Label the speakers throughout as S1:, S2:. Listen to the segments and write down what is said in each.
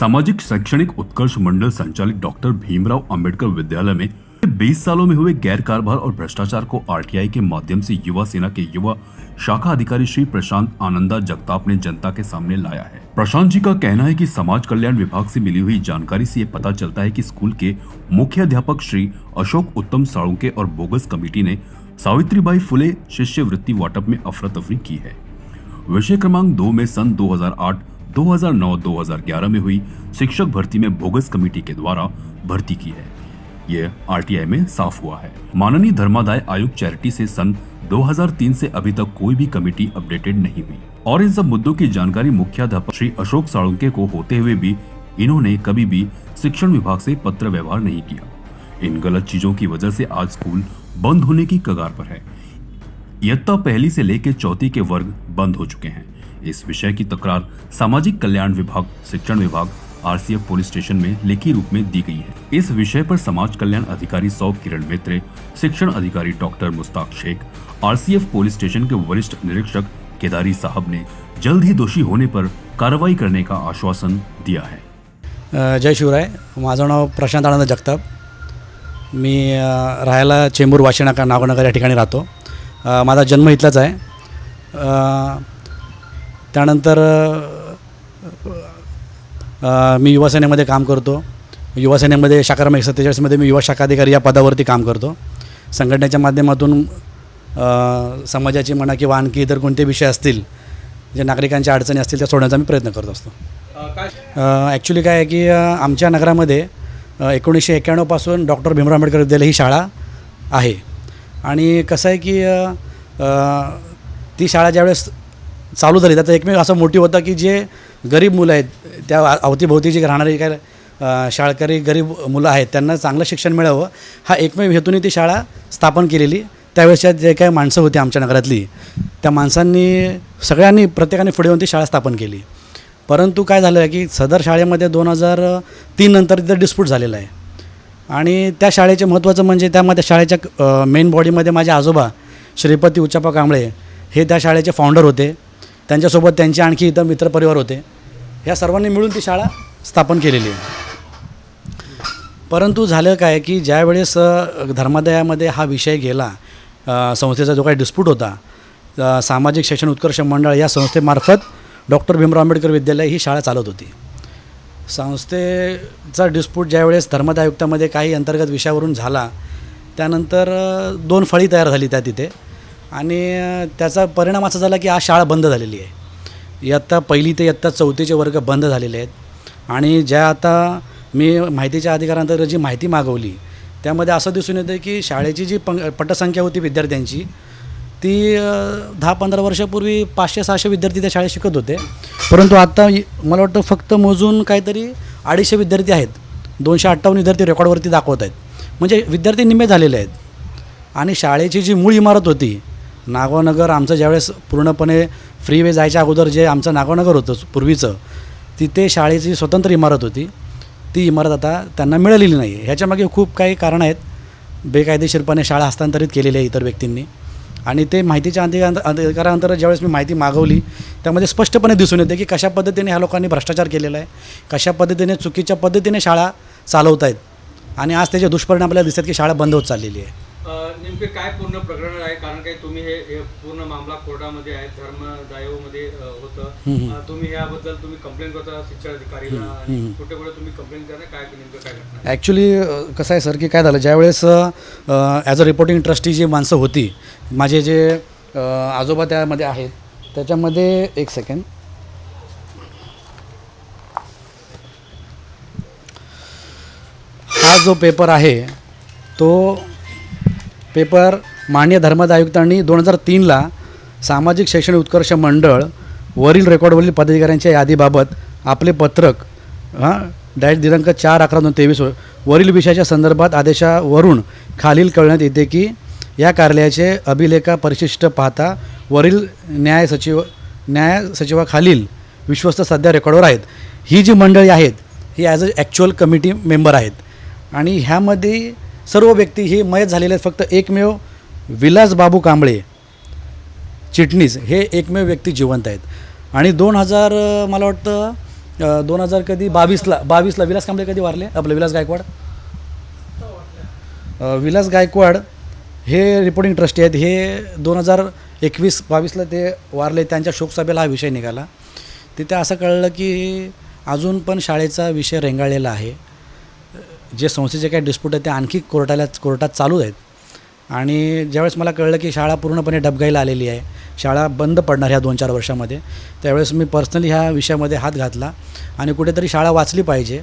S1: सामाजिक शैक्षणिक उत्कर्ष मंडल संचालित डॉक्टर भीमराव अंबेडकर विद्यालय में 20 सालों में हुए गैर कारोबार और भ्रष्टाचार को आरटीआई के माध्यम से युवा सेना के युवा शाखा अधिकारी श्री प्रशांत आनंदा जगताप ने जनता के सामने लाया है। प्रशांत जी का कहना है कि समाज कल्याण विभाग से मिली हुई जानकारी से ये पता चलता है कि स्कूल के मुख्य अध्यापक श्री अशोक उत्तम साळुंके और बोगस कमेटी ने सावित्रीबाई फुले शिष्यवृत्ति वाटप में अफरा तफरी की है। विषय क्रमांक दो में सन 2008, 2009, 2011 में हुई शिक्षक भर्ती में बोगस कमेटी के द्वारा भर्ती की है। ये आरटीआई में साफ़ हुआ है। माननीय धर्मादाय आयुक्त चैरिटी से सन 2003 से अभी तक कोई भी कमेटी अपडेटेड नहीं हुई। और इन सब मुद्दों की जानकारी मुख्याध्यापक श्री अशोक साळुंके को होते हुए भी इन्होंने कभी भी शिक्षण विभाग से पत्र व्यवहार नहीं किया। इन गलत चीज़ों की वजह से आज स्कूल बंद होने की कगार पर है। इयत्ता पहली से लेकर चौथी के वर्ग बंद हो चुके हैं। इस विषय की तकरार सामाजिक कल्याण विभाग, शिक्षण विभाग, आरसीएफ पुलिस स्टेशन में लिखित रूप में दी गई है। इस विषय पर समाज कल्याण अधिकारी सौ किरण मित्रे, शिक्षण अधिकारी doctor Mustaq Shaikh, RCF police station के वरिष्ठ निरीक्षक केदारी साहब ने जल्द ही दोषी होने पर कार्रवाई करने का आश्वासन दिया है।
S2: जय शिवराय। माझं नाव प्रशांत आनंद जगताप. मी राहायला चेंबूर वाशिनाका नागोनगर या ठिकाणी राहतो. माझा जन्म इथलाच आहे. त्यानंतर मी युवासेनेमध्ये काम करतो. युवासेनेमध्ये शाखा क्रमांक सत्तेचाळीसमध्ये मी युवा शाखा अधिकारी या पदावरती काम करतो. संघटनेच्या माध्यमातून समाजाची म्हणा किंवा आणखी इतर कोणते विषय असतील जे नागरिकांच्या अडचणी असतील त्या सोडण्याचा मी प्रयत्न करत असतो. ॲक्च्युली काय? आहे की आमच्या नगरामध्ये एकोणीसशे एक्क्याण्णवपासून डॉक्टर भीमराव आंबेडकर विद्यालय ही शाळा आहे. आणि कसं आहे की ती शाळा ज्यावेळेस चालू झाली. त्याचा एकमेव असा मोटिव्ह होता की जे गरीब मुलं आहेत त्या अवतीभोवती जे राहणारी काय शाळकरी गरीब मुलं आहेत त्यांना चांगलं शिक्षण मिळावं हा एकमेव हेतूने ती शाळा स्थापन केलेली. त्यावेळेसच्या जे काही माणसं होती आमच्या नगरातली त्या माणसांनी सगळ्यांनी प्रत्येकाने पुढे येऊन ती शाळा स्थापन केली. परंतु काय झालं आहे की सदर शाळेमध्ये दोन हजार तीन नंतर तिथं डिस्प्यूट झालेला आहे. आणि त्या शाळेचे महत्त्वाचं म्हणजे त्यामध्ये शाळेच्या मेन बॉडीमध्ये माझे आजोबा श्रीपती उच्चापा कांबळे हे त्या शाळेचे फाउंडर होते. त्यांच्यासोबत त्यांचे आणखी इतर मित्रपरिवार होते. ह्या सर्वांनी मिळून ती शाळा स्थापन केलेली आहे. परंतु झालं काय की ज्यावेळेस धर्मादयामध्ये हा विषय गेला संस्थेचा जो काही डिस्प्यूट होता सामाजिक शिक्षण उत्कर्ष मंडळ या संस्थेमार्फत डॉक्टर भीमराव आंबेडकर विद्यालय ही शाळा चालत होती. संस्थेचा डिस्प्यूट ज्यावेळेस धर्मदायुक्तामध्ये काही अंतर्गत विषयावरून झाला त्यानंतर दोन फळी तयार झाली त्या तिथे. आणि त्याचा परिणाम असा झाला की आज शाळा बंद झालेली आहे. इयत्ता पहिली ते इयत्ता चौथीचे वर्ग बंद झालेले आहेत. आणि ज्या आता मी माहितीच्या अधिकारांतर्गत जी माहिती मागवली त्यामध्ये असं दिसून येतं की शाळेची जी पं पटसंख्या होती विद्यार्थ्यांची ती दहा पंधरा वर्षापूर्वी पाचशे सहाशे विद्यार्थी त्या शाळेत शिकत होते. परंतु आत्ता मला वाटतं फक्त मोजून काहीतरी अडीचशे विद्यार्थी आहेत. दोनशे अठ्ठावन्न विद्यार्थी रेकॉर्डवरती दाखवत आहेत. म्हणजे विद्यार्थी निम्मे झालेले आहेत. आणि शाळेची जी मूळ इमारत होती नागोनगर आमचं ज्यावेळेस पूर्णपणे फ्रीवे जायच्या अगोदर जे आमचं नागोनगर होतं पूर्वीचं तिथे शाळेची स्वतंत्र इमारत होती. ती इमारत आता त्यांना मिळालेली नाही आहे ह्याच्यामागे खूप काही कारणं आहेत. बेकायदेशीरपणे शाळा हस्तांतरित केलेली आहे इतर व्यक्तींनी. आणि ते माहितीच्या अधिकार अधिकारांतर ज्यावेळेस मी माहिती मागवली त्यामध्ये स्पष्टपणे दिसून येते की कशा पद्धतीने ह्या लोकांनी भ्रष्टाचार केलेला आहे. कशा पद्धतीने चुकीच्या पद्धतीने शाळा चालवत आहेत आणि आज त्याचे दुष्परिणाम आपल्याला दिसतात की शाळा बंद होत चाललेली आहे.
S3: नेमके काय पूर्ण प्रकरण आहे? कारण काही तुम्ही हे हे पूर्ण मामला कोर्टामध्ये आहे धर्मदायोमध्ये होतं. तुम्ही याबद्दल तुम्ही कंप्लेंट करता शिक्षण अधिकारीला कुठे कुठे तुम्ही कंप्लेंट करता? काय नेमकं काय?
S2: ॲक्च्युली कसं आहे सर की काय झालं ज्यावेळेस ॲज अ रिपोर्टिंग ट्रस्टी जी माणसं होती माझे जे आजोबा त्यामध्ये आहेत त्याच्यामध्ये एक सेकंड हा जो पेपर आहे तो पेपर मान्य धर्मादाय आयुक्तांनी दोन हजार तीनला सामाजिक शैक्षणिक उत्कर्ष मंडळ वरील रेकॉर्डवरील पदाधिकाऱ्यांच्या यादीबाबत आपले पत्रक हां डॅश दिनांक चार अकरा दोन तेवीस वरील विषयाच्या संदर्भात आदेशावरून खालील कळण्यात येते की या कार्यालयाचे अभिलेखा परिशिष्ट पाहता वरील न्याय सचिव न्याय सचिवाखालील विश्वस्त सध्या रेकॉर्डवर आहेत. ही जी मंडळी आहेत ही as a actual committee member आहेत. आणि ह्यामध्ये सर्व व्यक्ती ही मयत झालेले आहेत. फक्त एकमेव विलास बाबू कांबळे चिटणीस हे एकमेव व्यक्ती जिवंत आहेत. आणि दोन हजार मला वाटतं दोन हजार कधी बावीसला बावीसला विलास कांबळे कधी वारले? आपलं विलास गायकवाड? विलास गायकवाड हे रिपोर्टिंग ट्रस्टी आहेत. हे दोन हजार एकवीस बावीसला ते वारले. त्यांच्या शोकसभेला हा विषय निघाला. तिथे असं कळलं की अजून पण शाळेचा विषय रेंगाळलेला आहे. जे संस्थेचे काही डिस्प्यूट आहेत ते आणखी कोर्टाला कोर्टात चालू आहेत. आणि ज्यावेळेस मला कळलं की शाळा पूर्णपणे डबगाईला आलेली आहे शाळा बंद पडणार ह्या दोन चार वर्षामध्ये त्यावेळेस मी पर्सनली ह्या विषयामध्ये हात घातला आणि कुठेतरी शाळा वाचली पाहिजे.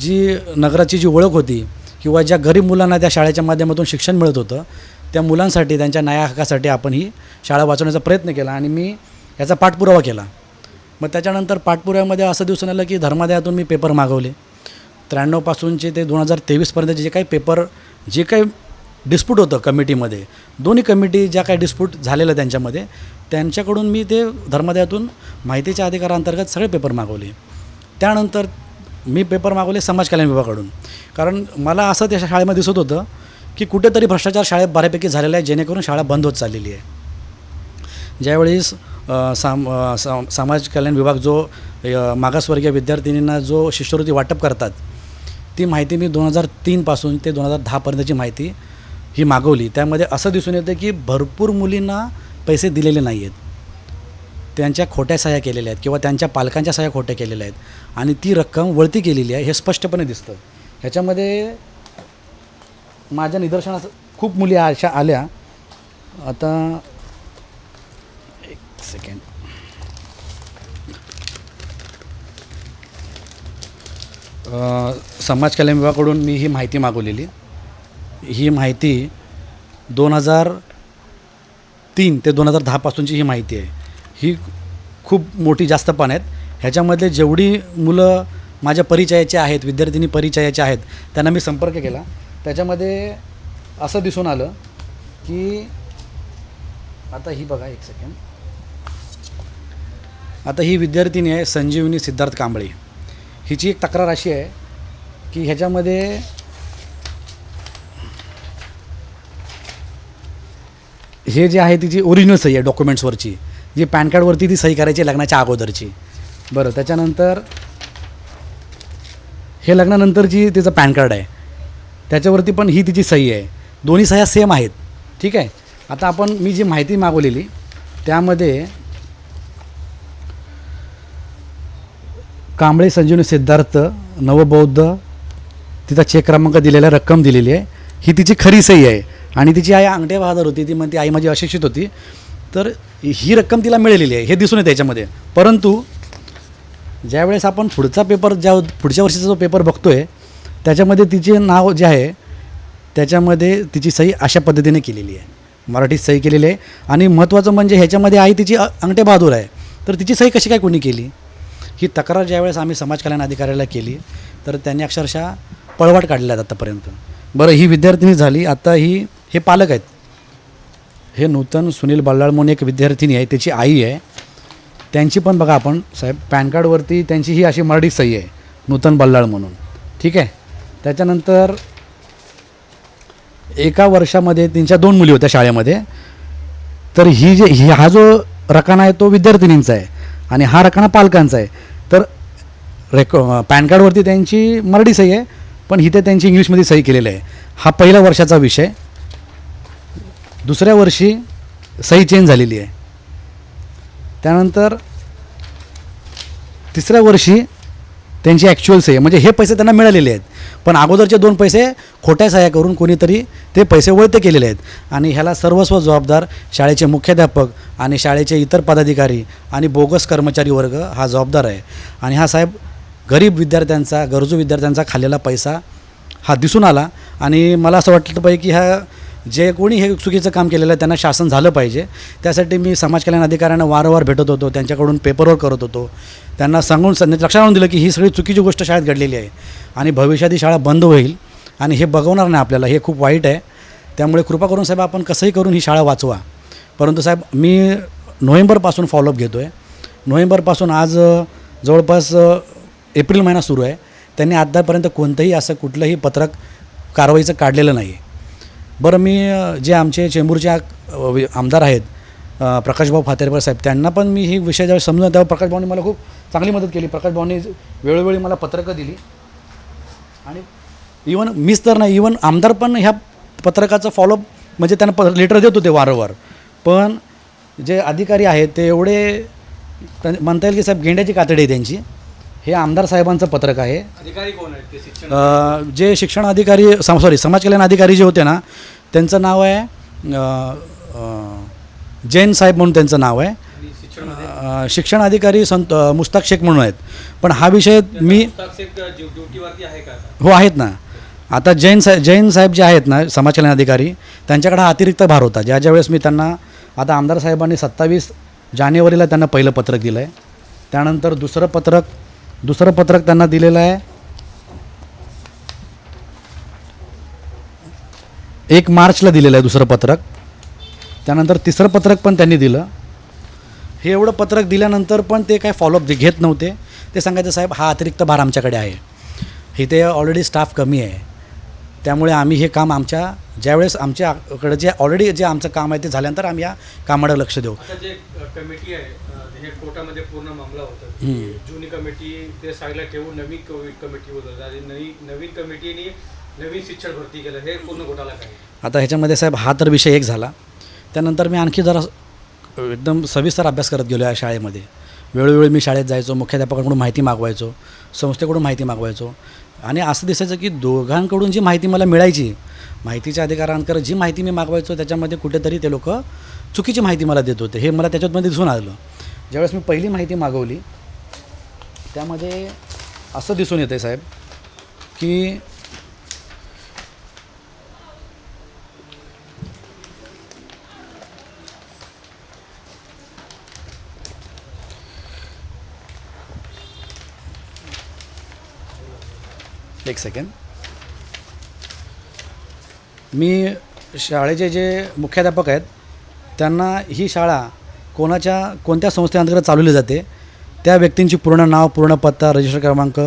S2: जी नगराची जी ओळख होती किंवा ज्या गरीब मुलांना त्या शाळेच्या माध्यमातून शिक्षण मिळत होतं त्या मुलांसाठी त्यांच्या न्याय हक्कासाठी आपण ही शाळा वाचवण्याचा प्रयत्न केला आणि मी याचा पाठपुरावा केला. मग त्याच्यानंतर पाठपुराव्यामध्ये असं दिवसून आलं की धर्मादयातून मी पेपर मागवले. त्र्याण्णवपासूनचे ते दोन हजार तेवीसपर्यंत जे काही पेपर जे काही डिस्प्यूट होतं कमिटीमध्ये दोन्ही कमिटी ज्या काही डिस्प्यूट झालेलं त्यांच्यामध्ये त्यांच्याकडून मी ते धर्मादयातून माहितीच्या अधिकारांतर्गत सगळे पेपर मागवले. त्यानंतर मी पेपर मागवले समाज कल्याण विभागाकडून. कारण मला असं त्या शाळेमध्ये दिसत होतं की कुठेतरी भ्रष्टाचार शाळेत बऱ्यापैकी झालेला आहे जेणेकरून शाळा बंद होत चाललेली आहे. ज्यावेळेस साम समाज कल्याण विभाग जो मागासवर्गीय विद्यार्थिनींना जो शिष्यवृत्ती वाटप करतात ती माहिती मी दोन हजार तीनपासून ते दोन हजार दहापर्यंतची माहिती ही मागवली. त्यामध्ये असं दिसून येतं की भरपूर मुलींना पैसे दिलेले नाही आहेत त्यांच्या खोट्या सह्या केलेल्या आहेत किंवा त्यांच्या पालकांच्या सह्या खोट्या केलेल्या आहेत आणि ती रक्कम वळती केलेली आहे हे स्पष्टपणे दिसतं. ह्याच्यामध्ये माझ्या निदर्शनास खूप मुली अशा आल्या. आता एक सेकंड समाज कल्याण विभागाकडून मी ही माहिती मागवलेली. ही माहिती दोन हजार तीन ते दोन हजार दहापासूनची ही माहिती आहे. ही खूप मोठी जास्त पण आहेत. ह्याच्यामधले जेवढी मुलं माझ्या परिचयाचे आहेत विद्यार्थिनी परिचयाचे आहेत त्यांना मी संपर्क केला. त्याच्यामध्ये असं दिसून आलं की आता ही बघा एक सेकंड आता ही विद्यार्थिनी आहे संजीवनी सिद्धार्थ कांबळे. हिची एक तक्रार अशी आहे की ह्याच्यामध्ये हे जे आहे तिची ओरिजिनल सही आहे डॉक्युमेंट्सवरची जी पॅन कार्डवरती ती सही करायची आहे लग्नाच्या अगोदरची. बरं त्याच्यानंतर हे लग्नानंतर जी तिचं पॅन कार्ड आहे. त्याच्यावरती पण ही तिची सही आहे. दोन्ही सह्या सेम आहेत. ठीक आहे? आता आपण मी जी माहिती मागवलेली त्यामध्ये कांबळे संजीवनी सिद्धार्थ नवबौद्ध तिचा चेक क्रमांक दिलेला रक्कम दिलेली आहे. ही तिची खरी सही आहे. आणि तिची आई अंगठे बहादर होती. ती म्हणते आई माझी अशिक्षित होती. तर ही रक्कम तिला मिळालेली आहे. हे दिसून येते याच्यामध्ये. परंतु ज्यावेळेस आपण पुढचा पेपर ज्या पुढच्या वर्षीचा जो पेपर बघतो आहे त्याच्यामध्ये तिचे नाव जे आहे त्याच्यामध्ये तिची सही अशा पद्धतीने केलेली आहे. मराठीत सही केलेली आहे. आणि महत्त्वाचं म्हणजे ह्याच्यामध्ये आई तिची अंगठे बहादूर आहे. तर तिची सही कशी काय कोणी केली? ही तक्रार ज्यावेळेस आम्ही समाज कल्याण अधिकाऱ्याला केली तर त्यांनी अक्षरशः पळवाट काढल्या आहेत आत्तापर्यंत बरं ही विद्यार्थिनी झाली आता ही हे पालक आहेत. हे नूतन सुनील बल्लाळ म्हणून एक विद्यार्थिनी आहे त्याची आई आहे. त्यांची पण बघा आपण साहेब पॅन कार्डवरती त्यांची ही अशी मराठी सही आहे नूतन बल्लाळ म्हणून. ठीक आहे? त्याच्यानंतर एका वर्षामध्ये त्यांच्या दोन मुली होत्या शाळेमध्ये. तर ही जे ही हा जो रकाना आहे तो विद्यार्थिनींचा आहे. आणि हा रकाना पालकांचा आहे. तर रेकॉ पॅन कार्डवरती त्यांची मराठी सही आहे पण इथे त्यांची इंग्लिशमध्ये सही केलेली आहे. हा पहिल्या वर्षाचा विषय. दुसऱ्या वर्षी सही चेंज झालेली आहे. त्यानंतर तिसऱ्या वर्षी त्यांची ॲक्च्युअल सही. आहे म्हणजे हे पैसे त्यांना मिळालेले आहेत. पण अगोदरचे दोन पैसे खोट्या सह्या करून कोणीतरी ते पैसे वळते केलेले आहेत. आणि ह्याला सर्वस्व जबाबदार शाळेचे मुख्याध्यापक आणि शाळेचे इतर पदाधिकारी आणि बोगस कर्मचारी वर्ग हा जबाबदार आहे. आणि हा साहेब गरीब विद्यार्थ्यांचा गरजू विद्यार्थ्यांचा खाल्लेला पैसा हा दिसून आला. आणि मला असं वाटलं पाहिजे की ह्या जे कोणी हे चुकीचं काम केलेलं आहे त्यांना शासन झालं पाहिजे. त्यासाठी मी समाज कल्याण अधिकाऱ्यांना वारंवार भेटत होतो त्यांच्याकडून पेपरवर करत होतो. त्यांना सांगून स- लक्षात आणून दिलं की ही सगळी चुकीची गोष्ट शाळेत घडलेली आहे. आणि भविष्यात ही शाळा बंद होईल आणि हे बघवणार नाही आपल्याला हे खूप वाईट आहे. त्यामुळे कृपा करून साहेब आपण कसंही करून ही शाळा वाचवा. परंतु साहेब मी नोव्हेंबरपासून फॉलोअप घेतो आहे नोव्हेंबरपासून आज जवळपास एप्रिल महिना सुरू आहे. त्यांनी आतापर्यंत कोणतंही असं कुठलंही पत्रक कारवाईचं काढलेलं नाही बरं मी जे आमचे चेंबूरचे आमदार आहेत प्रकाशभाऊ फातेरकर साहेब त्यांना पण मी ही विषय जेव्हा समजून तेव्हा प्रकाशभाऊनी मला खूप चांगली मदत केली. प्रकाशभाऊनी वेळोवेळी मला पत्रकं दिली. आणि इवन मीच तर नाही इवन आमदार पण ह्या पत्रकाचं फॉलोअप म्हणजे त्यांना प लेटर देत होते वारंवार. पण जे अधिकारी आहेत ते एवढे त्यां- म्हणता येईल की साहेब गेंड्याची कातडी आहे त्यांची. हे आमदार साहेबांचं पत्रक आहे.
S3: अधिकारी कोण आहेत? ते शिक्षण
S2: अ, जे शिक्षण अधिकारी सम सॉरी समाज कल्याण अधिकारी जे होते ना त्यांचं नाव आहे अ, अ, जैन साहेब म्हणून त्यांचं नाव आहे.
S3: आणि शिक्षण
S2: अ, शिक्षण अधिकारी संत अ, मुस्ताक शेख म्हणून आहेत. पण हा विषय मी
S3: ड्युटीवरती आहे का आता?
S2: हो आहेत ना. आता जैन साहेब जैन साहेब जे आहेत ना समाज कल्याण अधिकारी त्यांच्याकडे हा अतिरिक्त भार होता. ज्या ज्या वेळेस मी त्यांना आता आमदार साहेबांनी सत्तावीस जानेवारीला त्यांना पहिलं पत्रक दिलं आहे त्यानंतर दुसरं पत्रक दुसरं पत्रक त्यांना दिलेलं आहे. एक मार्चला दिलेलं आहे दुसरं पत्रक. त्यानंतर तिसरं पत्रक पण त्यांनी दिलं. हे एवढं पत्रक दिल्यानंतर पण ते काय फॉलोअप घेत नव्हते ते सांगायचं साहेब हा अतिरिक्त भार आमच्याकडे आहे. इथे ऑलरेडी स्टाफ कमी आहे. त्यामुळे आम्ही हे काम आमच्या ज्यावेळेस आमच्याकडे जे ऑलरेडी जे आमचं काम आहे ते झाल्यानंतर आम्ही या कामाकडे लक्ष देऊ.
S3: जे कमिटी आहे हे कोर्टामध्ये पूर्ण मामला होता. जुनी कमिटी ते साईडला ठेवून नवीन कमिटी होत आणि नवीन कमिटीने नवीन शिक्षण भरती केलं. हे पूर्ण घोटाळा काय?
S2: आता ह्याच्यामध्ये साहेब हा तर विषय एक झाला. त्यानंतर मी आणखी जरा एकदम सविस्तर अभ्यास करत गेलो या शाळेमध्ये. वेळोवेळी मी शाळेत जायचो मुख्याध्यापकाकडून माहिती मागवायचो संस्थेकडून माहिती मागवायचो. आणि असं दिसायचं की दोघांकडून जी माहिती मला मिळायची माहितीच्या अधिकारांकर जी माहिती मी मागवायचो त्याच्यामध्ये कुठेतरी ते लोक चुकीची माहिती मला देत होते. हे मला त्याच्यामध्ये दिसून आलं. ज्यावेळेस मी पहिली माहिती मागवली त्यामध्ये असं दिसून येतं आहे साहेब की एक सेकंड मी शाळेचे जे मुख्याध्यापक आहेत त्यांना ही शाळा कोणाच्या कोणत्या संस्थेअंतर्गत चालवली जाते त्या व्यक्तींची पूर्ण नाव पूर्ण पत्ता रजिस्टर क्रमांक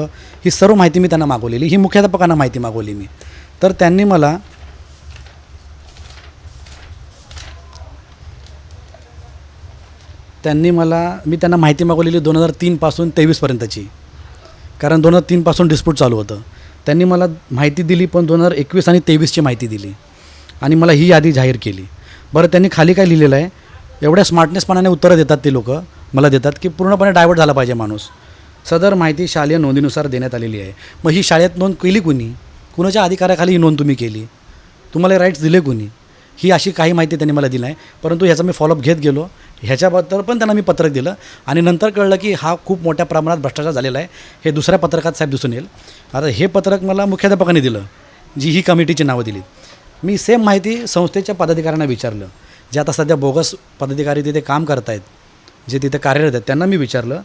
S2: ही सर्व माहिती मी त्यांना मागवलेली. ही मुख्याध्यापकांना माहिती मागवली मी. तर त्यांनी मला त्यांनी मला मी त्यांना माहिती मागवलेली दोन हजार तीनपासून तेवीसपर्यंतची कारण दोन हजार तीनपासून डिस्प्यूट चालू होतं. त्यांनी मला माहिती दिली पण दोन हजार एकवीस आणि तेवीसची माहिती दिली. आणि मला ही यादी जाहीर केली. बरं त्यांनी खाली काय लिहिलेलं आहे? एवढ्या स्मार्टनेसपणाने उत्तरं देतात ते लोकं. मला देतात की पूर्णपणे डायवर्ट झाला पाहिजे माणूस. सदर माहिती शालेय नोंदीनुसार देण्यात आलेली आहे. मग ही शाळेत नोंद केली कुणी? कुणाच्या अधिकाराखाली ही नोंद तुम्ही केली? तुम्हाला राईट्स दिले कुणी? ही अशी काही माहिती त्यांनी मला दिली आहे परंतु ह्याचा मी फॉलोअप घेत गेलो. ह्याच्याबद्दल पण त्यांना मी पत्रक दिलं. आणि नंतर कळलं की हा खूप मोठ्या प्रमाणात भ्रष्टाचार झालेला आहे. हे दुसऱ्या पत्रकात साहेब दिसून येईल. आता हे पत्रक मला मुख्याध्यापकाने दिलं जी ही कमिटीची नावं दिली. मी सेम माहिती संस्थेच्या पदाधिकाऱ्यांना विचारलं. जे आता सध्या बोगस पदाधिकारी तिथे काम करत आहेत जे तिथे कार्यरत आहेत त्यांना मी विचारलं.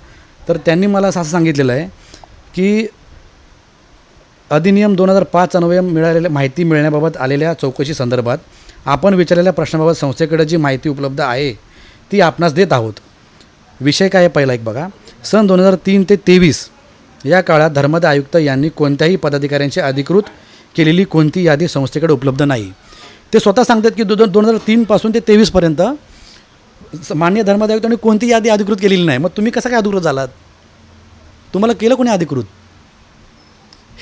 S2: तर त्यांनी मला असं सांगितलेलं आहे की अधिनियम दोन हजार पाच अन्वये मिळालेल्या माहिती मिळण्याबाबत आलेल्या चौकशी संदर्भात आपण विचारलेल्या प्रश्नाबाबत संस्थेकडे जी माहिती उपलब्ध आहे ती आपणास देत आहोत. विषय काय आहे पहिला एक बघा. सन दोन हजार तीन ते तेवीस या काळात धर्मदा आयुक्त यांनी कोणत्याही पदाधिकाऱ्यांची अधिकृत केलेली कोणती यादी संस्थेकडे उपलब्ध नाही. ते स्वतः सांगतात की दो दोन हजार तीनपासून ते तेवीसपर्यंत मान्य धर्मदाय कोणती यादी अधिकृत केलेली नाही. मग तुम्ही कसं काय अधिकृत झालात? तुम्हाला केलं कोणी अधिकृत?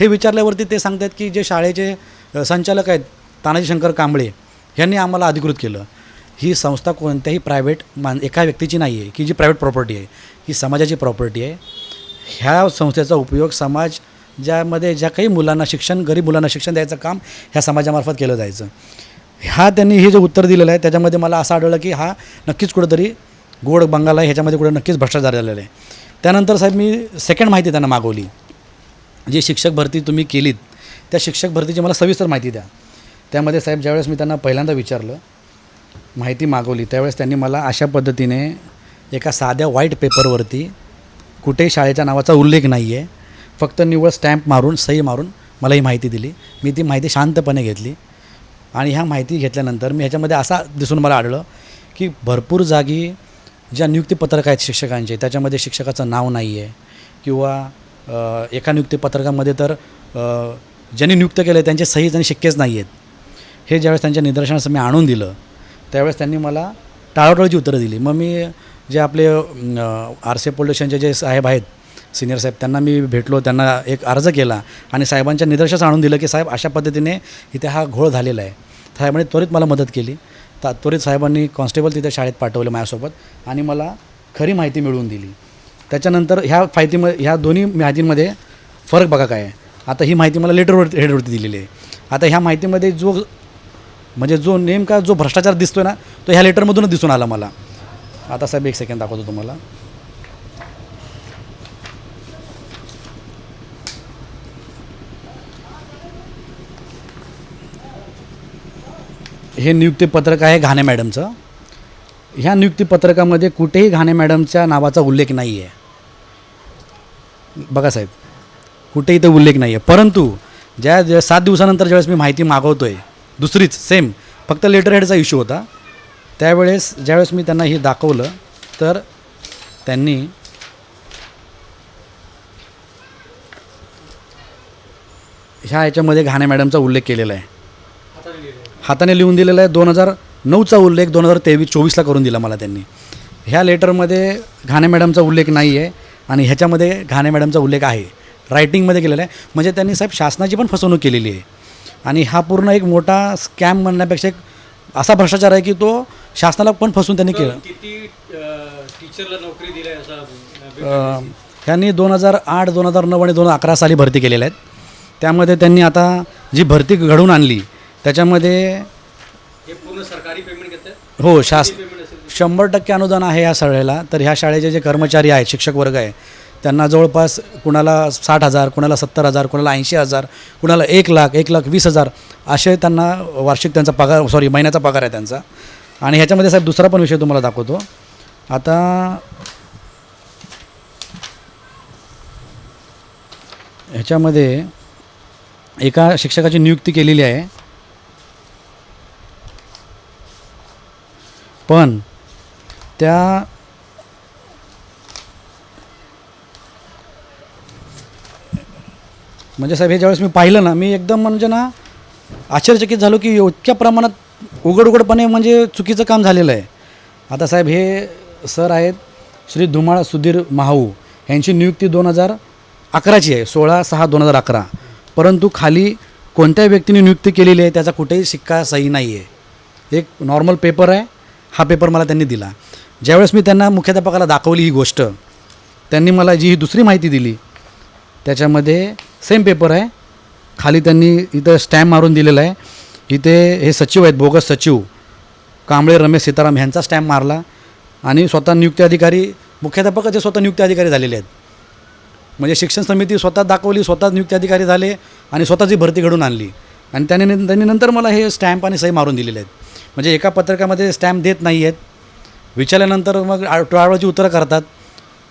S2: हे विचारल्यावरती ते सांगतात की जे शाळेचे संचालक आहेत तानाजी शंकर कांबळे यांनी आम्हाला अधिकृत केलं. ही संस्था कोणत्याही प्रायव्हेट मान एका व्यक्तीची नाही आहे. की जी प्रायव्हेट प्रॉपर्टी आहे ही समाजाची प्रॉपर्टी आहे. ह्या संस्थेचा उपयोग समाज ज्यामध्ये ज्या काही मुलांना शिक्षण गरीब मुलांना शिक्षण द्यायचं काम ह्या समाजामार्फत केलं जायचं. ह्या त्यांनी हे जे उत्तर दिलेलं आहे त्याच्यामध्ये मला असं आढळलं की हा नक्कीच कुठंतरी गोड बंगाल आहे ह्याच्यामध्ये कुठं नक्कीच भ्रष्टाचार झालेला आहे. त्यानंतर साहेब मी सेकंड माहिती त्यांना मागवली. जी शिक्षक भरती तुम्ही केलीत त्या शिक्षक भरतीची मला सविस्तर माहिती द्या. त्यामध्ये साहेब ज्यावेळेस मी त्यांना पहिल्यांदा विचारलं माहिती मागवली त्यावेळेस त्यांनी मला अशा पद्धतीने एका साध्या व्हाईट पेपरवरती कुठेही शाळेच्या नावाचा उल्लेख नाही आहे फक्त निव्वळ स्टॅम्प मारून सही मारून मला ही माहिती दिली. मी ती माहिती शांतपणे घेतली. आणि ह्या माहिती घेतल्यानंतर मी ह्याच्यामध्ये असा दिसून मला आढळलं की भरपूर जागी ज्या नियुक्तीपत्रक आहेत शिक्षकांचे त्याच्यामध्ये शिक्षकाचं नाव नाही आहे किंवा एका नियुक्तीपत्रकामध्ये तर ज्यांनी नियुक्त केलं आहे त्यांचे सहीच आणि शिक्केच नाही आहेत हे ज्यावेळेस त्यांच्या निदर्शनास मी आणून दिलं त्यावेळेस त्यांनी मला टाळाटाळीची उत्तरं दिली. मग मी जे आपले आर सी पोल्युशनचे जे साहेब आहेत सिनियर साहेब त्यांना मी भेटलो त्यांना एक अर्ज केला आणि साहेबांच्या निदर्शनास आणून दिलं की साहेब अशा पद्धतीने इथे हा घोळ झालेला आहे. साहेबांनी त्वरित मला मदत केली. ता त्वरित साहेबांनी कॉन्स्टेबल तिथे शाळेत पाठवलं माझ्यासोबत आणि मला खरी माहिती मिळवून दिली. त्याच्यानंतर ह्या माहितीमध्ये ह्या दोन्ही माहितींमध्ये फरक बघा काय आहे. आता ही माहिती मला लेटरवरती हेडवरती दिलेली आहे. आता ह्या माहितीमध्ये जो म्हणजे जो नेमका जो भ्रष्टाचार दिसतोय ना तो ह्या लेटरमधूनच दिसून आला मला. आता साहेब एक सेकंड दाखवतो तुम्हाला. हे नियुक्तीपत्रक आहे घाणे मॅडमचं. ह्या नियुक्तीपत्रकामध्ये कुठेही घाणे मॅडमच्या नावाचा उल्लेख नाही आहे बघा साहेब कुठेही ते उल्लेख नाही आहे परंतु ज्या ज्या सात दिवसानंतर ज्यावेळेस मी माहिती मागवतो आहे दुसरीच सेम फक्त लेटर हेडचा इश्यू होता. त्यावेळेस ज्यावेळेस मी त्यांना हे दाखवलं तर त्यांनी ह्या याच्यामध्ये घाणे मॅडमचा उल्लेख केलेला आहे.
S3: हाताने
S2: लिहून दिलेला आहे. दोन हजार नऊचा उल्लेख दोन हजार तेवीस चोवीसला करून दिला मला त्यांनी. ह्या लेटरमध्ये घाणे मॅडमचा उल्लेख नाही आहे आणि ह्याच्यामध्ये घाणे मॅडमचा उल्लेख आहे. रायटिंगमध्ये केलेला आहे. म्हणजे त्यांनी साहेब शासनाची पण फसवणूक केलेली आहे. आणि हा पूर्ण एक मोठा स्कॅम म्हणण्यापेक्षा एक असा भ्रष्टाचार आहे की तो शासनाला पण फसवून त्यांनी केलं.
S3: किती टीचरला नोकरी दिली असा
S2: ह्यांनी दोन हजार आठ दोन हजार नऊ आणि दोन हजार अकरा साली भरती केलेल्या आहेत. त्यामध्ये त्यांनी आता जी भरती घडवून आणली त्याच्यामध्ये
S3: हे
S2: हो शास शंभर टक्के अनुदान आहे या शाळेला. तर ह्या शाळेचे जे कर्मचारी आहेत शिक्षक वर्ग आहे त्यांना जवळपास कुणाला साठ हजार कुणाला सत्तर हजार कुणाला ऐंशी हजार कुणाला एक लाख एक लाख वीस हजार असे त्यांना वार्षिक त्यांचा पगार सॉरी महिन्याचा पगार आहे त्यांचा. आणि ह्याच्यामध्ये साहेब दुसरा पण विषय तुम्हाला दाखवतो. आता ह्याच्यामध्ये एका शिक्षकाची नियुक्ती केलेली आहे. पण त्या म्हणजे साहेब हे ज्यावेळेस मी पाहिलं ना मी एकदम म्हणजे ना आश्चर्यचकित झालो की इतक्या प्रमाणात उघड उघडपणे म्हणजे चुकीचं काम झालेलं आहे. आता साहेब हे सर आहेत श्री धुमाळ सुधीर महाऊ. यांची नियुक्ती दोन हजार अकराची आहे सोळा सहा दोन हजार अकरा. परंतु खाली कोणत्या व्यक्तीने नियुक्ती केलेली आहे त्याचा कुठेही शिक्का सही नाही आहे एक नॉर्मल पेपर आहे हा पेपर मला त्यांनी दिला. ज्यावेळेस मी त्यांना मुख्याध्यापकाला दाखवली ही गोष्ट त्यांनी मला जी ही दुसरी माहिती दिली त्याच्यामध्ये सेम पेपर आहे. खाली त्यांनी इथं स्टॅम्प मारून दिलेला आहे. इथे हे सचिव आहेत बोगस सचिव कांबळे रमेश सीताराम ह्यांचा स्टॅम्प मारला आणि स्वतः नियुक्ती अधिकारी मुख्याध्यापकाचे स्वतः नियुक्ती अधिकारी झालेले आहेत. म्हणजे शिक्षण समिती स्वतः दाखवली स्वतः नियुक्ती अधिकारी झाले आणि स्वतःची भरती घडून आणली. आणि त्याने त्यांनी नंतर मला हे स्टॅम्प आणि सही मारून दिलेले आहेत. म्हणजे एका पत्रकामध्ये स्टॅम्प देत नाही आहेत विचारल्यानंतर मग टाळवाची उत्तरं करतात.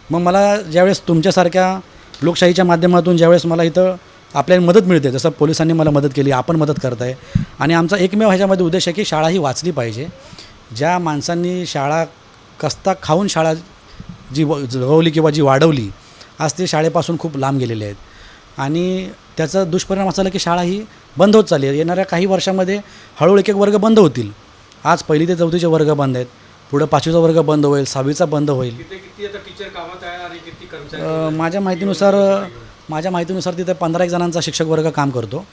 S2: मग मला ज्यावेळेस तुमच्यासारख्या लोकशाहीच्या माध्यमातून ज्यावेळेस मला इथं आपल्याला मदत मिळते जसं पोलिसांनी मला मदत केली आपण मदत करत आहे आणि आमचा एकमेव ह्याच्यामध्ये उद्देश आहे की शाळा ही वाचली पाहिजे. ज्या माणसांनी शाळा कसता खाऊन शाळा जी व जगवली किंवा जी वाढवली आज ते शाळेपासून खूप लांब गेलेले आहेत. आणि त्याचा दुष्परिणाम असा झाला की शाळा ही बंद होत चालली आहे. येणाऱ्या काही वर्षामध्ये हळूहळू एक वर्ग बंद होतील. आज पहिली ते चौथीचे वर्ग बंद आहेत. पुढं पाचवीचा वर्ग बंद होईल सहावीचा बंद होईल. माझ्या माहितीनुसार माझ्या माहितीनुसार तिथे पंधरा एक जणांचा शिक्षक वर्ग काम करतो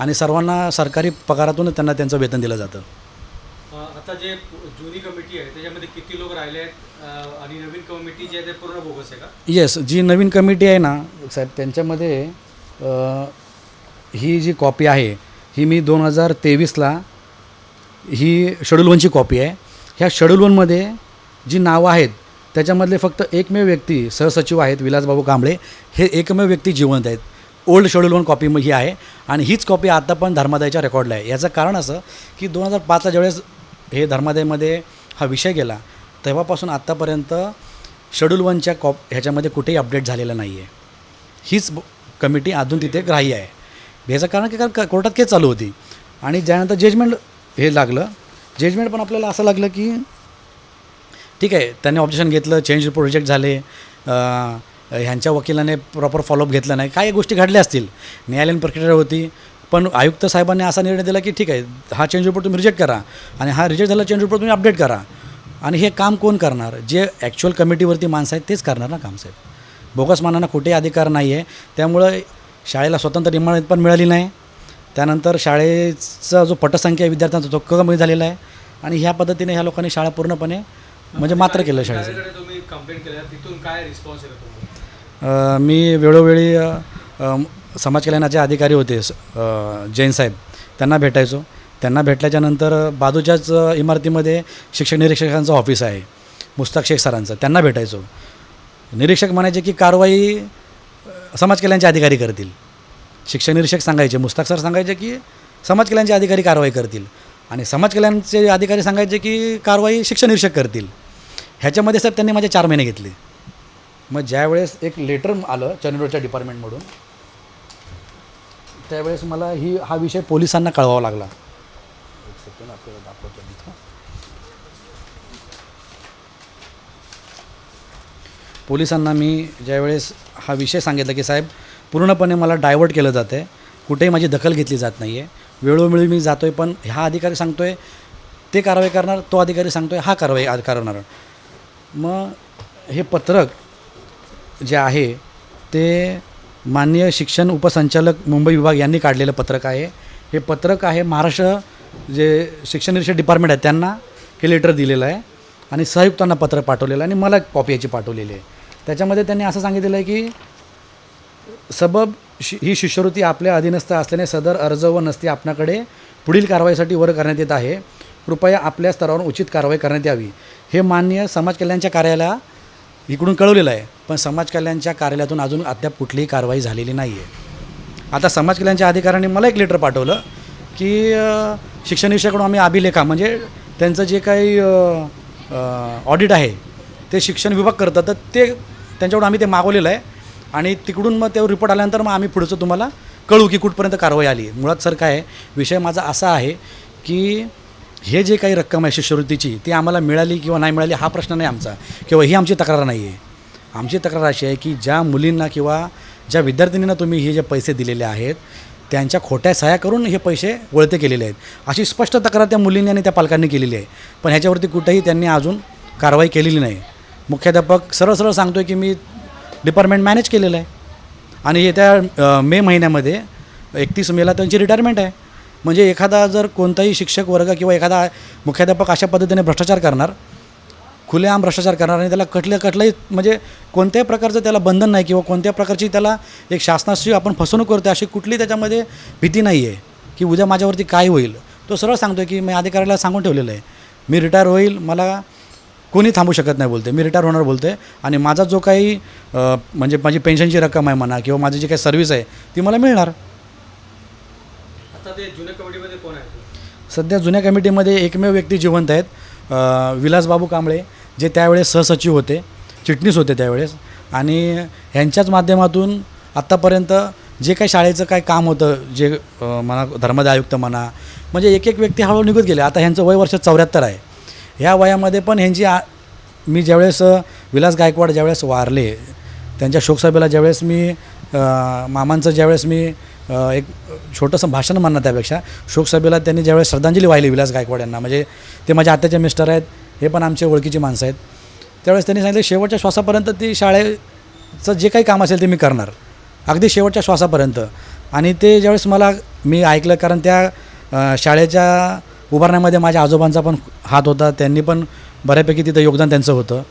S2: आणि सर्वांना सरकारी पगारातून त्यांना त्यांचं वेतन दिलं जातं.
S3: आता जे जुनी कमिटी आहे त्याच्यामध्ये किती लोक राहिले आहेत? आणि नवीन कमिटी जी आहे ते पूर्ण बोगस आहे का?
S2: येस जी नवीन कमिटी आहे ना साहेब त्यांच्यामध्ये ही जी कॉपी आहे ही मी दोन हजार तेवीसला ही शेड्यूल वनची कॉपी आहे. ह्या शेड्यूल वनमध्ये जी नावं आहेत त्याच्यामधले फक्त एकमेव व्यक्ती सहसचिव आहेत विलासबाबू कांबळे. हे एकमेव व्यक्ती जिवंत आहेत. ओल्ड शेड्यूल वन कॉपी ही आहे आणि हीच कॉपी आता पण धर्मादायच्या रेकॉर्डला आहे. याचं कारण असं की दोन हजार पाचला ज्यावेळेस हे धर्मादायमध्ये हा विषय गेला तेव्हापासून आत्तापर्यंत शेड्यूल वनच्या कॉप ह्याच्यामध्ये कुठेही अपडेट झालेलं नाही आहे हीच ब- कमिटी अजून तिथे ग्राह्य आहे. ह्याचं कारण की कारण क- कोर्टात केस चालू होती आणि ज्यानंतर जजमेंट हे लागलं. जजमेंट पण आपल्याला असं लागलं की ठीक आहे त्यांनी ऑब्जेक्शन घेतलं चेंज रिपोर्ट रिजेक्ट झाले ह्यांच्या वकिलाने प्रॉपर फॉलोअप घेतला नाही. काही गोष्टी घडल्या असतील. न्यायालयीन प्रक्रिया होती. पण आयुक्त साहेबांनी असा निर्णय दिला की ठीक आहे हा चेंज रिपोर्ट तुम्ही रिजेक्ट करा. आणि हा रिजेक्ट झाला चेंज रिपोर्ट तुम्ही अपडेट करा. आणि हे काम कोण करणार? जे ॲक्च्युअल कमिटीवरती माणसं आहेत तेच करणार ना काम साहेब. बोगस मानांना कुठेही अधिकार नाही आहे त्यामुळं शाळेला स्वतंत्र इमारत पण मिळाली नाही. त्यानंतर शाळेचा जो पटसंख्या विद्यार्थ्यांचा तो कमी झालेला आहे आणि ह्या पद्धतीने ह्या लोकांनी शाळा पूर्णपणे म्हणजे मात्र केलं शाळेचं.
S3: काय
S2: मी वेळोवेळी समाज कल्याणाचे अधिकारी होते जैन साहेब. त्यांना भेटायचो. त्यांना भेटल्याच्यानंतर बाजूच्याच इमारतीमध्ये शिक्षक निरीक्षकांचं ऑफिस आहे मुस्ताक शेख सरांचं. त्यांना भेटायचो. निरीक्षक म्हणायचे की कारवाई समाज कल्याणचे अधिकारी करतील. शिक्षणनिरीक्षक सांगायचे मुस्ताक सर सांगायचे की समाज कल्याणचे अधिकारी कारवाई करतील. आणि समाज कल्याणचे अधिकारी सांगायचे की कारवाई शिक्षण निरीक्षक करतील. ह्याच्यामध्ये सर त्यांनी माझे चार महिने घेतले. मग ज्यावेळेस एक लेटर आलं चंद्रपूरच्या डिपार्टमेंटमधून त्यावेळेस मला ही हा विषय पोलिसांना कळवावा लागला. एक सेकंड आपल्याला दाखवतो पोलिसांना मी ज्यावेळेस हा विषय सांगितला की साहेब पूर्णपणे मला डायव्हर्ट केलं जातं आहे कुठेही माझी दखल घेतली जात नाही आहे वेळोवेळी मी जातो आहे पण हा अधिकारी सांगतो आहे ते कारवाई करणार तो अधिकारी सांगतो आहे हा कारवाई करणार. मग हे पत्रक जे आहे ते माननीय शिक्षण उपसंचालक मुंबई विभाग यांनी काढलेलं पत्रक आहे. हे पत्रक आहे महाराष्ट्र जे शिक्षण निरीक्षक डिपार्टमेंट आहे त्यांना हे लेटर दिलेलं आहे आणि सहयुक्तांना पत्र पाठवलेलं आहे आणि मला कॉपी याची पाठवलेली आहे. त्याच्यामध्ये त्यांनी असं सांगितलेलं आहे की सबब शि ही शिष्यवृत्ती आपल्या अधीनस्थ असल्याने सदर अर्ज व नसती आपणाकडे पुढील कारवाईसाठी वर करण्यात येत आहे. कृपया आपल्या स्तरावर उचित कारवाई करण्यात यावी. हे मान्य समाज कल्याणच्या कार्यालया इकडून कळवलेलं आहे. पण समाज कल्याणच्या कार्यालयातून अजून अद्याप कुठलीही कारवाई झालेली नाही आहे आता समाज कल्याणच्या अधिकाऱ्यांनी मला एक लेटर पाठवलं की शिक्षण विषयाकडून आम्ही अभिलेखा म्हणजे त्यांचं जे काही ऑडिट आहे ते शिक्षण विभाग करतात तर ते त्यांच्याकडून आम्ही ते मागवलेलं आहे. आणि तिकडून मग ते रिपोर्ट आल्यानंतर मग आम्ही पुढचं तुम्हाला कळू की कुठपर्यंत कारवाई आली मुळात सर काय आहे विषय माझा असा आहे की हे जे काही रक्कम आहे शिष्यवृत्तीची ती आम्हाला मिळाली किंवा नाही मिळाली हा प्रश्न नाही आमचा. किंवा ही आमची तक्रार नाही आहे आमची तक्रार अशी आहे की ज्या मुलींना किंवा ज्या विद्यार्थिनींना तुम्ही हे जे पैसे दिलेले आहेत त्यांच्या खोट्या सह्या करून हे पैसे वळते केलेले आहेत. अशी स्पष्ट तक्रार त्या मुलींनी आणि त्या पालकांनी केलेली आहे. पण ह्याच्यावरती कुठेही त्यांनी अजून कारवाई केलेली नाही. मुख्याध्यापक सरळ सरळ सांगतो आहे की मी डिपार्टमेंट मॅनेज केलेलं आहे. आणि येत्या मे महिन्यामध्ये एकतीस मेला त्यांची रिटायरमेंट आहे. म्हणजे एखादा जर कोणताही शिक्षक वर्ग किंवा एखादा मुख्याध्यापक अशा पद्धतीने भ्रष्टाचार करणार खुलेआम भ्रष्टाचार करणार आणि त्याला कटलं कटलंही म्हणजे कोणत्याही प्रकारचं त्याला बंधन नाही किंवा कोणत्या प्रकारची त्याला एक शासनाशी आपण फसवणूक करतो अशी कुठली त्याच्यामध्ये भीती नाही आहे की उद्या माझ्यावरती काय होईल. तो सरळ सांगतो की मी अधिकाऱ्याला सांगून ठेवलेलं आहे. मी रिटायर होईल मला कोणी थांबू शकत नाही बोलते. मी रिटायर होणार बोलते. आणि माझा जो काही म्हणजे माझी पेन्शनची रक्कम आहे म्हणा किंवा माझी जी काही सर्व्हिस आहे ती मला मिळणार.
S3: आता ते जुन्या कमिटीमध्ये कोण आहे?
S2: सध्या जुन्या कमिटीमध्ये एकमेव व्यक्ती जिवंत आहेत विलासबाबू कांबळे जे त्यावेळेस सहसचिव होते चिटणीस होते त्यावेळेस. आणि ह्यांच्याच माध्यमातून आत्तापर्यंत जे काही शाळेचं काय काम होतं जे म्हणा धर्मदाय आयुक्त म्हणा म्हणजे एक एक व्यक्ती हळूहळू निघत गेले. आता ह्यांचं वय वर्ष चौऱ्याहत्तर आहे. ह्या वयामध्ये पण ह्यांची आ मी ज्यावेळेस विलास गायकवाड ज्यावेळेस वारले त्यांच्या शोकसभेला ज्यावेळेस मी मामांचं ज्यावेळेस मी एक छोटंसं भाषण म्हणणं त्यापेक्षा शोकसभेला त्यांनी ज्यावेळेस श्रद्धांजली वाहिली विलास गायकवाड यांना म्हणजे ते माझ्या आत्याचे मिस्टर आहेत हे पण आमचे ओळखीची माणसं आहेत. त्यावेळेस त्यांनी सांगितलं शेवटच्या श्वासापर्यंत ती शाळेचं जे काही काम असेल ते मी करणार. अगदी शेवटच्या श्वासापर्यंत. आणि ते ज्यावेळेस मला मी ऐकलं कारण त्या शाळेच्या उभारण्यामध्ये माझ्या आजोबांचा पण हात होता त्यांनी पण बऱ्यापैकी तिथं योगदान त्यांचं होतं.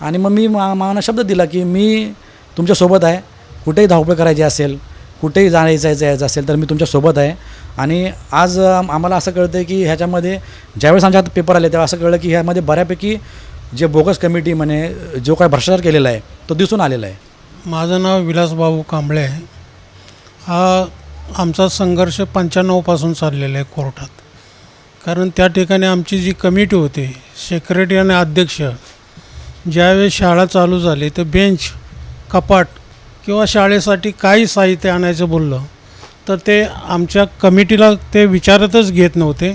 S2: आणि मग मी मा माना शब्द दिला की मी तुमच्यासोबत आहे कुठेही धावपळ करायची असेल कुठेही जायचं यायचं असेल तर मी तुमच्यासोबत आहे. आणि आज आम्हाला असं कळतं आहे की ह्याच्यामध्ये ज्यावेळेस आमच्या हातात पेपर आले तेव्हा असं कळलं की ह्यामध्ये बऱ्यापैकी जे बोगस कमिटी म्हणे जो काय भ्रष्टाचार केलेला आहे तो दिसून आलेला आहे.
S4: माझं नाव विलासबाबू कांबळे आहे. हा आमचा संघर्ष पंच्याण्णवपासून चाललेला आहे कोर्टात. कारण त्या ठिकाणी आमची जी कमिटी होती सेक्रेटरी आणि अध्यक्ष ज्यावेळेस शाळा चालू झाली तर बेंच कपाट किंवा शाळेसाठी काही साहित्य आणायचं बोललं तर ते आमच्या कमिटीला ते विचारतच घेत नव्हते.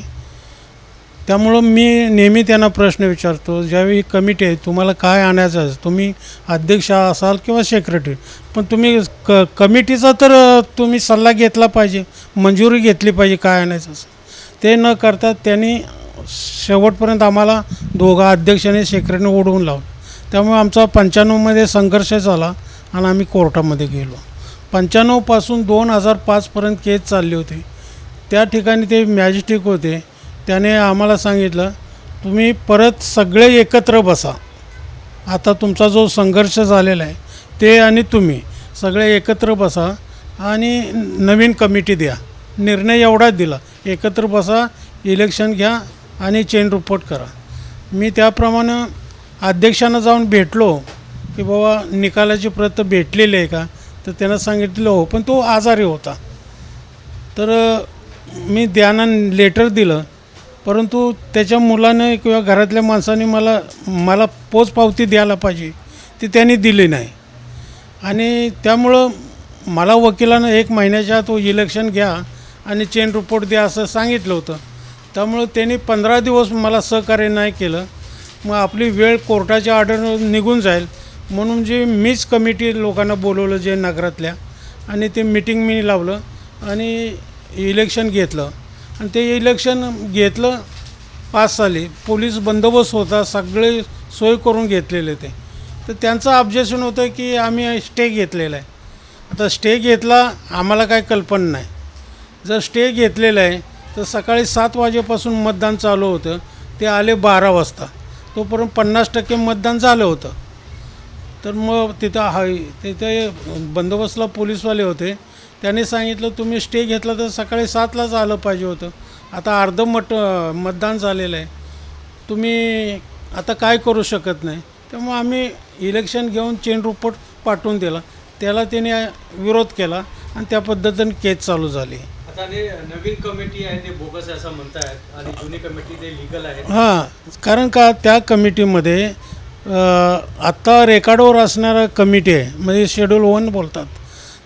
S4: त्यामुळं मी नेहमी त्यांना प्रश्न विचारतो ज्यावेळी कमिटी आहे तुम्हाला काय आणायचं आहे? तुम्ही अध्यक्ष असाल किंवा सेक्रेटरी पण तुम्ही क कमिटीचा तर तुम्ही सल्ला घेतला पाहिजे मंजुरी घेतली पाहिजे काय आणायचं असं. ते न करता त्यांनी शेवटपर्यंत आम्हाला दोघा अध्यक्षाने शेखरेने ओढवून लावलं. त्यामुळे आमचा पंच्याण्णवमध्ये संघर्ष झाला आणि आम्ही कोर्टामध्ये गेलो. पंच्याण्णवपासून दोन हजार पाचपर्यंत केस चालली होती. त्या ठिकाणी ते मॅजिस्ट्रिक होते. त्याने आम्हाला सांगितलं तुम्ही परत सगळे एकत्र बसा. आता तुमचा जो संघर्ष झालेला आहे ते आणि तुम्ही सगळे एकत्र बसा आणि नवीन कमिटी द्या. निर्णय एवढाच दिला. एकत्र बसा इलेक्शन घ्या आणि चेन रिपोर्ट करा. मी त्याप्रमाणे अध्यक्षांना जाऊन भेटलो की बाबा निकालाची प्रत भेटलेली आहे का? तर त्यांना सांगितलं हो. पण तो आजारी होता. तर मी द्यानं लेटर दिलं. परंतु त्याच्या मुलानं किंवा घरातल्या माणसाने मला मला पोचपावती द्यायला पाहिजे ती त्यांनी दिली नाही. आणि त्यामुळं मला वकिलानं एक महिन्याच्या आत इलेक्शन घ्या आणि चेन रिपोर्ट द्या असं सांगितलं होतं. त्यामुळं त्यांनी पंधरा दिवस मला सहकार्य नाही केलं. मग आपली वेळ कोर्टाच्या ऑर्डर निघून जाईल. म्हणून जे मीच कमिटी लोकांना बोलवलं जे नगरातल्या. आणि ते मिटिंग मी लावलं आणि इलेक्शन घेतलं. आणि ते इलेक्शन घेतलं पाच साली. पोलीस बंदोबस्त होता सगळे सोय करून घेतलेले ते. तर त्यांचं ऑब्जेक्शन होतं की आम्ही स्टे घेतलेला आहे. आता स्टे घेतला आम्हाला काय कल्पना नाही. जर स्टे घेतलेला आहे तर सकाळी सात वाजेपासून मतदान चालू होतं. ते आले बारा वाजता. तोपर्यंत पन्नास टक्के मतदान झालं होतं. तर मग तिथं हा तिथे बंदोबस्तला पोलीसवाले होते. त्यांनी सांगितलं तुम्ही स्टे घेतला तर सकाळी सातलाच आलं पाहिजे होतं. आता अर्ध मट मतदान झालेलं आहे. तुम्ही आता काय करू शकत नाही? त्यामुळे आम्ही इलेक्शन घेऊन चेन रिपोर्ट पाठवून दिला. त्याला त्याने विरोध केला आणि त्या पद्धतीने केस चालू झाली.
S3: आता नवीन कमिटी आहे ते बोगस असं आणि जुनी कमिटी ते लिगल आहे
S4: हां कारण का त्या कमिटीमध्ये आत्ता रेकॉर्डवर असणारा कमिटी आहे म्हणजे शेड्यूल वन बोलतात.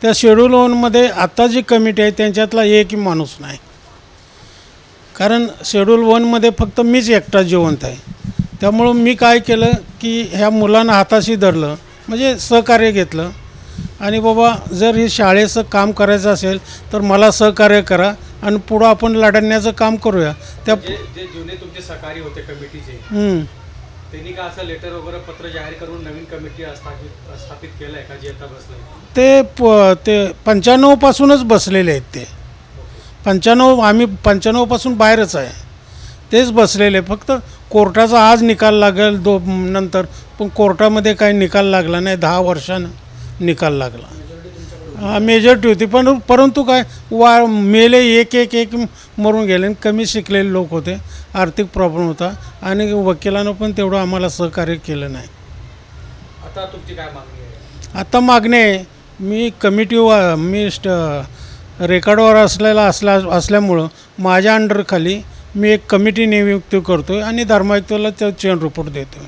S4: त्या शेड्यूल वनमध्ये आत्ता जी कमिटी आहे त्यांच्यातला एक माणूस नाही. कारण शेड्यूल वनमध्ये फक्त मीच एकटा जिवंत आहे. त्यामुळं मी काय केलं की ह्या मुलांना हाताशी धरलं म्हणजे सहकार्य घेतलं. आणि बाबा जर हे शाळेचं काम करायचं असेल तर मला सहकार्य करा आणि पुढं आपण लढण्याचं काम करूया. त्या
S3: जे जे जुने तुमचे सहकारी होते कमिटीचे
S4: हं.
S3: त्यांनी का असं लेटर वगैरे पत्र जाहीर करून नवीन कमिटी स्थापित स्थापित केलंय का जे आता बसलंय?
S4: ते प ते पंच्याण्णवपासूनच बसलेले आहेत ते. पंच्याण्णव आम्ही पंच्याण्णवपासून बाहेरच आहे. तेच बसलेले फक्त कोर्टाचा आज निकाल लागेल दो नंतर. पण कोर्टामध्ये काही निकाल लागला नाही दहा वर्षानं. निकाल लागला. मेजॉरिटी होती. पण परंतु काय वा मेले एक एक एक मरून गेले आणि कमी शिकलेले लोक होते. आर्थिक प्रॉब्लेम होता. आणि वकिलानं पण तेवढं आम्हाला सहकार्य केलं नाही.
S3: आता तुमची काय मागणी आहे?
S4: आता मागणे आहे, मी कमिटी वा मी स्ट रेकॉर्डवर असलेला असल्या असल्यामुळं माझ्या अंडरखाली मी एक कमिटी नियुक्त करतो आहे आणि धर्मायुक्ताला त्या चेन रिपोर्ट देतो आहे